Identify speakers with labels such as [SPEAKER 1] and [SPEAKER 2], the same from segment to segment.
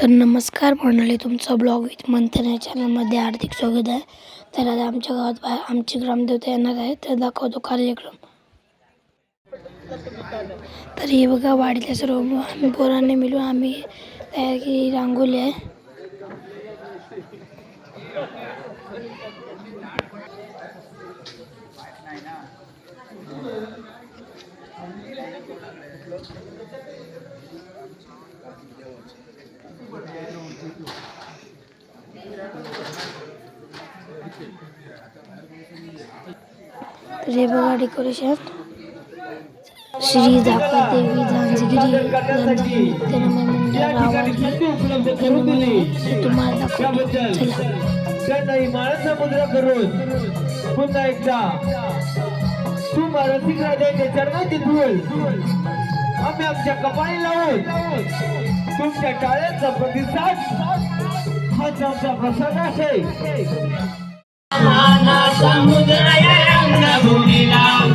[SPEAKER 1] तर नमस्कार मंडळी तुमचं ब्लॉग विथ मंथन या चॅनलमध्ये हार्दिक स्वागत आहे. तर आता आमच्या गावात बाहेर आमची ग्रामदेवता येणार आहे तर दाखवतो कार्यक्रम. तर हे बघा वाडीतल्या सर्व आम्ही पोरांनी मिळून आम्ही तयार केली रांगोली आहे. रेबा डेकोरेशन श्री दाखवा देवी झांजगिरी नृत्य मंडळ हे तुम्हाला दाखवतो. चला.
[SPEAKER 2] मुद्रा करून पुन्हा एकदा तू धूळ आम्ही आमच्या कपाळी लावून तुमच्या टाळ्यांचा प्रतिसाद आमचा प्रसाद आहे.
[SPEAKER 3] samudra yang nabudinam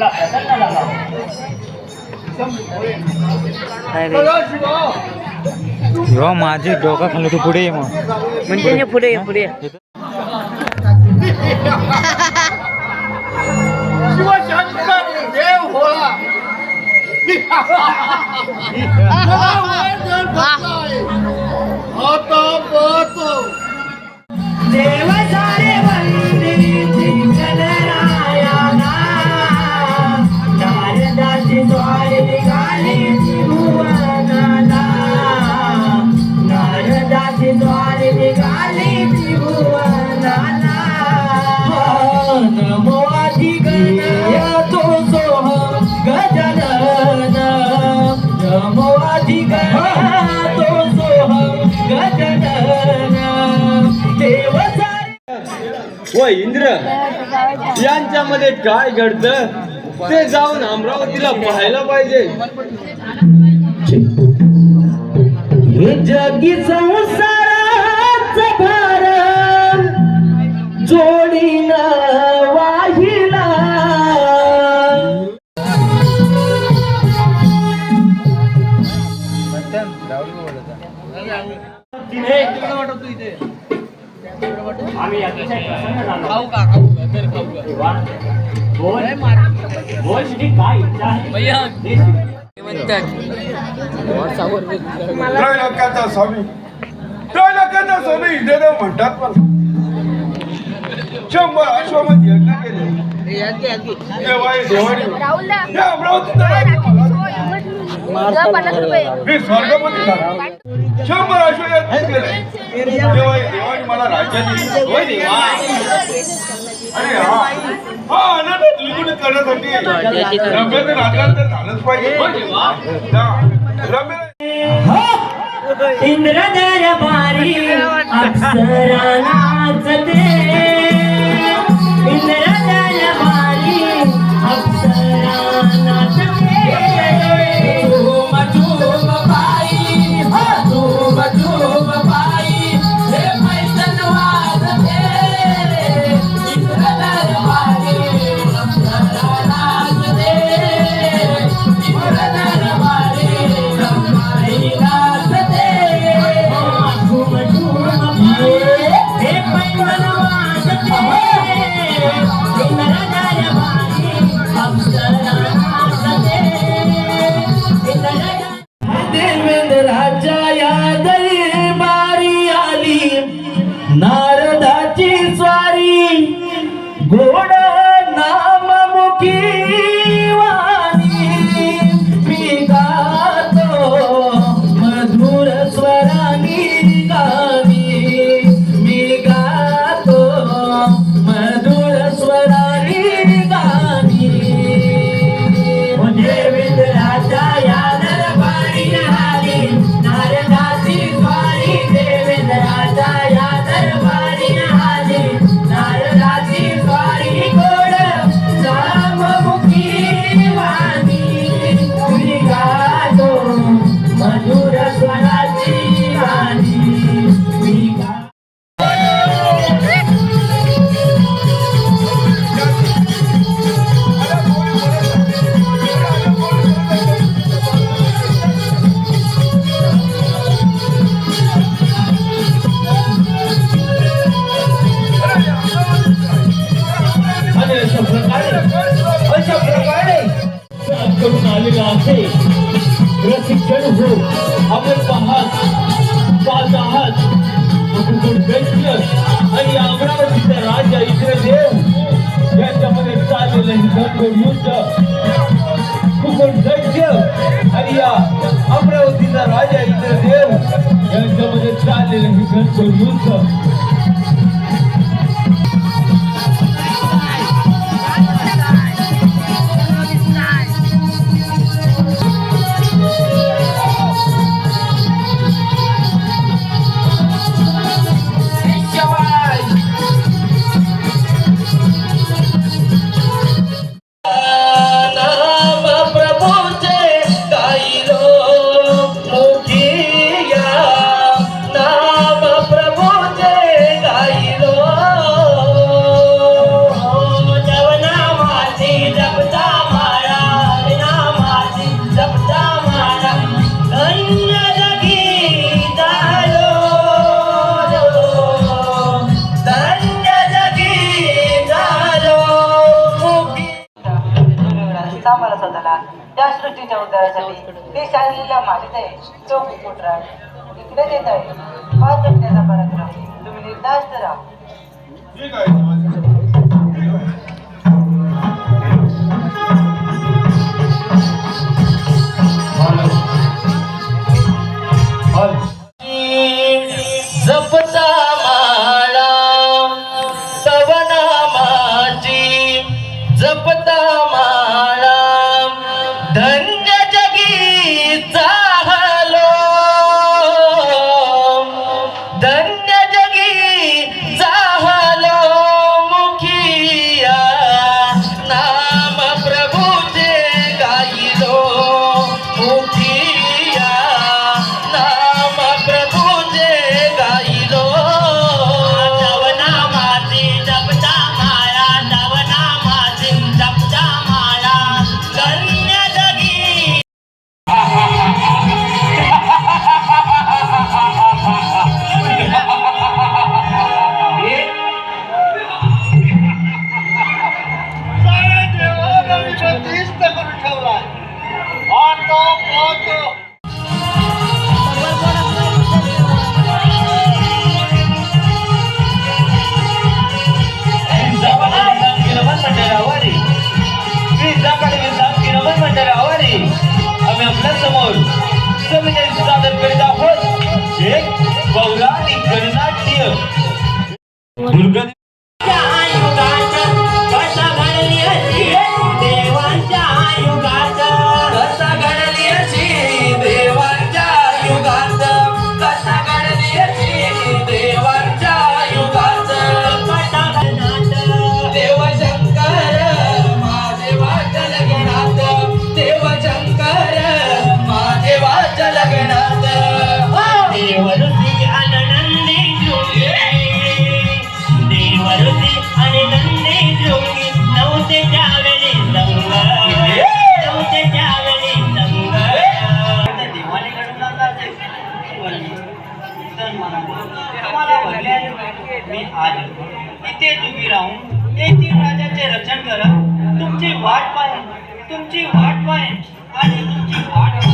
[SPEAKER 3] तुला प्रसन्न झाला
[SPEAKER 4] हो माझे डोका खाल्लं तू पुढे ये मग.
[SPEAKER 5] म्हणजे पुढे ये, पुढे.
[SPEAKER 2] देव सारे व इंद्र यांच्यामध्ये काय घडतं ते जाऊन अमरावतीला पाहायला पाहिजे. हे जगी संसाराच भार जोडीन
[SPEAKER 6] आम्ही अतिशय प्रसन्न झालो तेव्हा बोल बोल श्री काय इच्छा आहे ते श्री.
[SPEAKER 7] त्रैलोक्याचा स्वामी त्रैलोक्याचा स्वामी देव म्हणतात मला शंभर अश्वमध्ये यज्ञ केले देवाई देवानी हे राज्य मला मी स्वर्गपती झालो. शंभर अश्वयज्ञ केले देवाई देवानी मला राज्य दिले. होय देवा. अरे हा. हा आनंद द्विगुणित करण्यासाठी. रम्याचं राजकारण तर झालंच पाहिजे. होय देवा. त्या रम्य
[SPEAKER 3] इंद्र दरबारी अप्सरा नाचते.
[SPEAKER 2] good for you. ते शाळेला मालित आहे तो कुकुटराज इकडे देत आहे पाहतो त्याचा पराक्रम. तुम्ही निर्धास्त राहा. पाहुणे आले. इथे तुम्ही राहून येथील राजाचे रक्षण करा. तुमची वाट पाहिजे तुमची वाट पाहिजे आणि तुमची वाट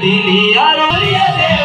[SPEAKER 2] દિલિયા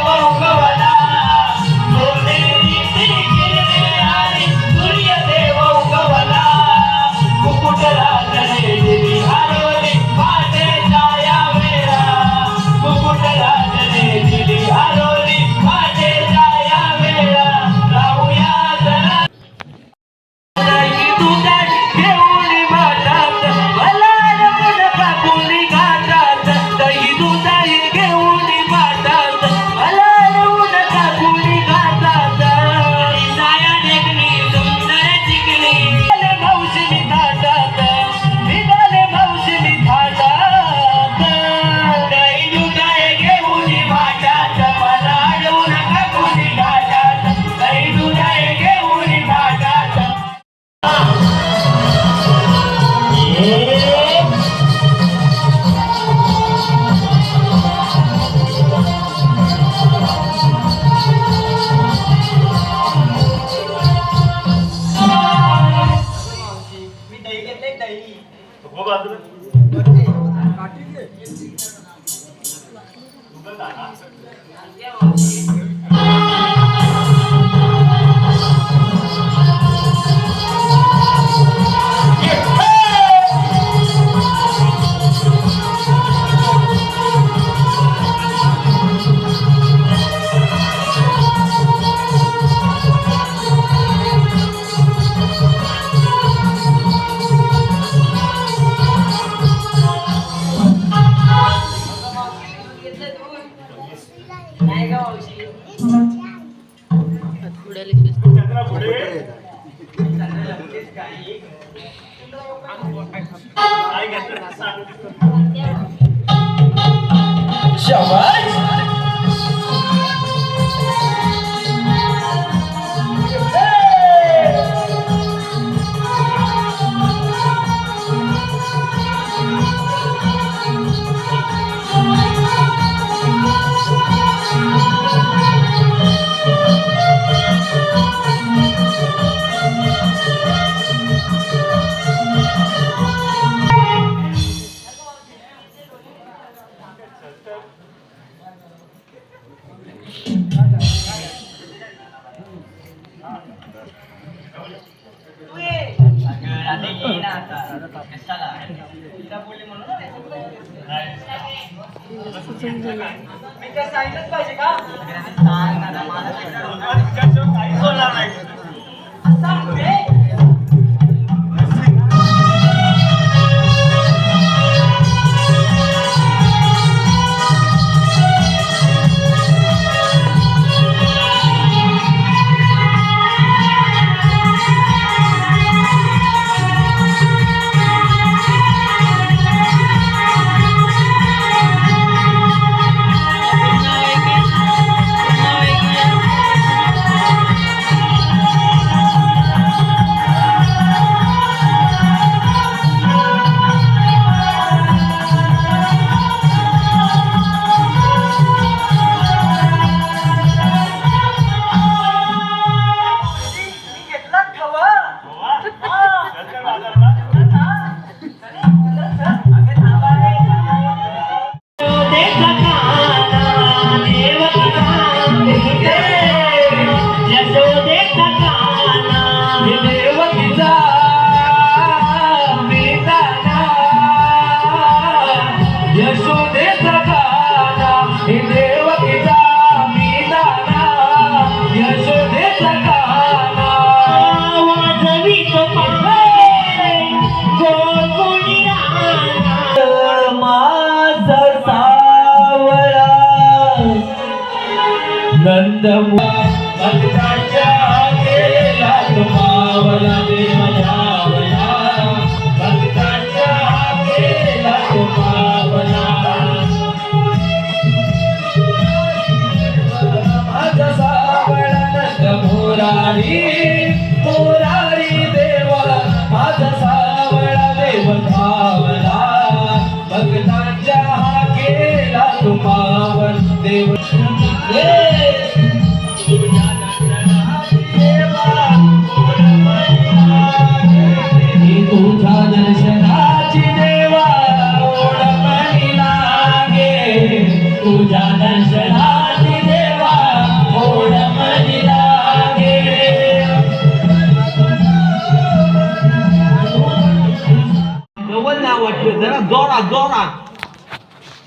[SPEAKER 2] जोरात जोरात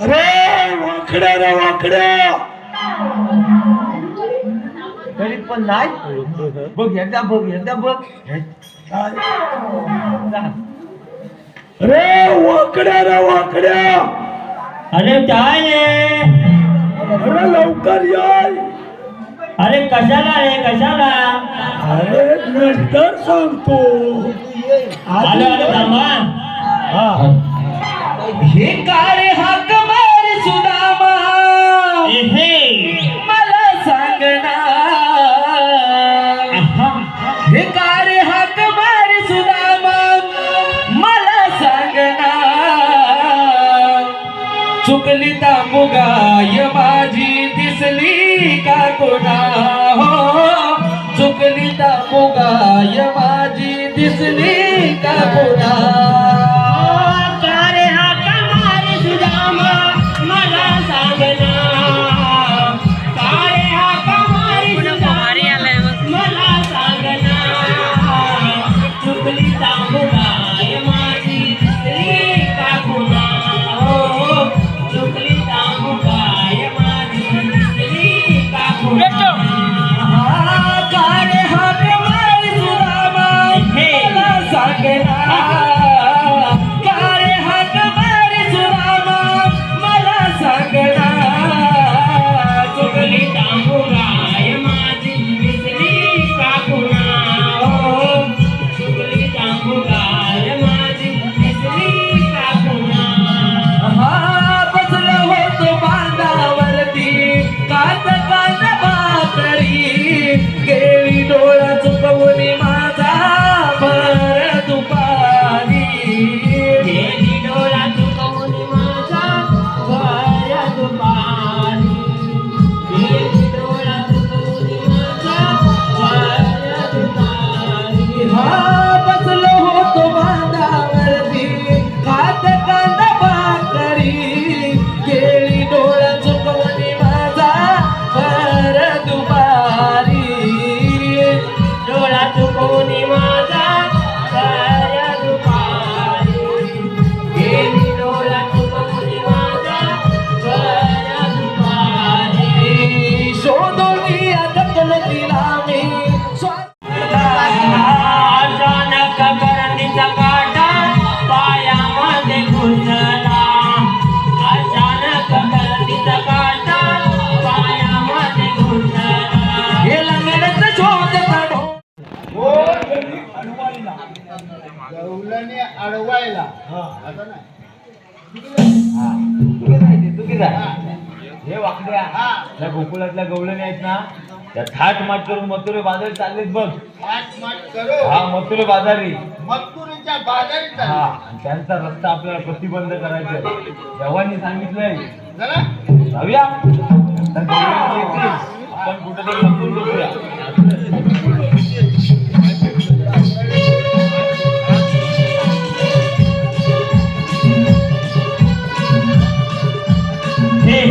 [SPEAKER 7] अरे वाकड्या रे वाकड्या.
[SPEAKER 2] तरी पण नाही बघ एकदा बघ एकदा बघ.
[SPEAKER 7] रे वाकड्या रे वाकड्या.
[SPEAKER 2] अरे काय
[SPEAKER 7] अरे लवकर याय.
[SPEAKER 2] अरे कशाला रे कशाला?
[SPEAKER 7] अरे नंतर सांगतो.
[SPEAKER 2] आलो आलो थांबा.
[SPEAKER 3] हे काळे हाक मार सुदामा? मला सांगना हे काळे हाक मार सुदामा? मला सांगना चुकली तांबुगाय माझी दिसली का कोणा? हो. चुकली तांबुगाय माझी दिसली का कोणा?
[SPEAKER 2] हे.
[SPEAKER 3] वाकड्या. त्या गोकुळातल्या गवळणी आहेत ना त्या थाट माट करून मथुरे बाजारी चाललेत बघ. हा मथुरे बाजारी.
[SPEAKER 5] मथुरीच्या
[SPEAKER 3] हा. आणि त्यांचा रस्ता आपल्याला प्रतिबंध करायचा आहे. देवांनी सांगितलंय. जाऊया. आपण कुठेतरी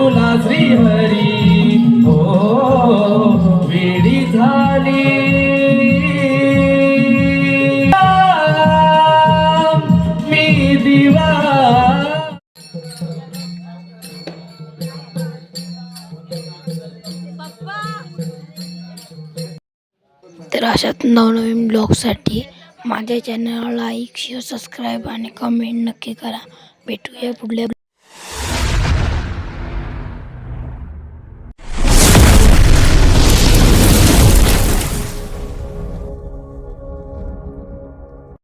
[SPEAKER 2] तुला श्री हरी हो वेळी झाली. मी दिवा.
[SPEAKER 1] तर अशात नवनवीन ब्लॉगसाठी माझ्या चॅनलला लाईक शेअर सबस्क्राईब आणि कमेंट नक्की करा. भेटूया पुढल्या